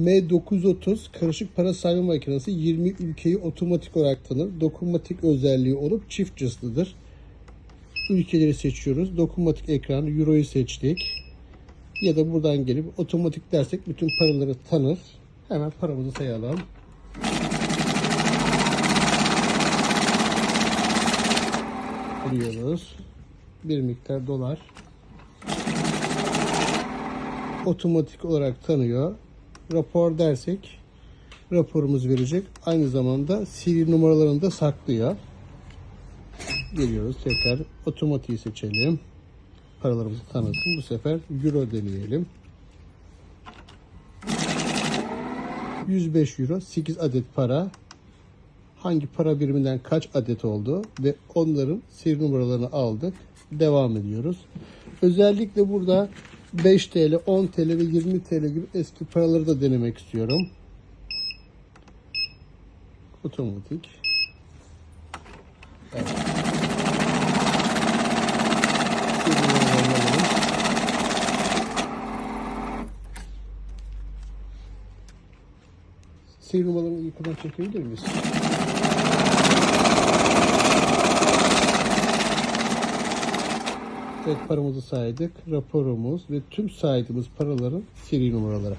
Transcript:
M930 karışık para sayma makinesi 20 ülkeyi otomatik olarak tanır. Dokunmatik özelliği olup çift cızlıdır. Ülkeleri seçiyoruz. Dokunmatik ekran Euro'yu seçtik. Ya da buradan gelip otomatik dersek bütün paraları tanır. Hemen paramızı sayalım. Biliyoruz. Bir miktar dolar. Otomatik olarak tanıyor. Rapor dersek raporumuz verecek. Aynı zamanda seri numaralarını da saklıyor. Geliyoruz tekrar otomatiği seçelim. Paralarımızı tanısın. Bu sefer euro deneyelim. 105 euro 8 adet para hangi para biriminden kaç adet oldu ve onların seri numaralarını aldık. Devam ediyoruz. Özellikle burada 5 TL, 10 TL ve 20 TL gibi eski paraları da denemek istiyorum. Otomatik. Evet. Seri numaralarını yukarıdan çekebilir miyiz? Evet paramızı saydık. Raporumuz ve tüm saydığımız paraların seri numaraları.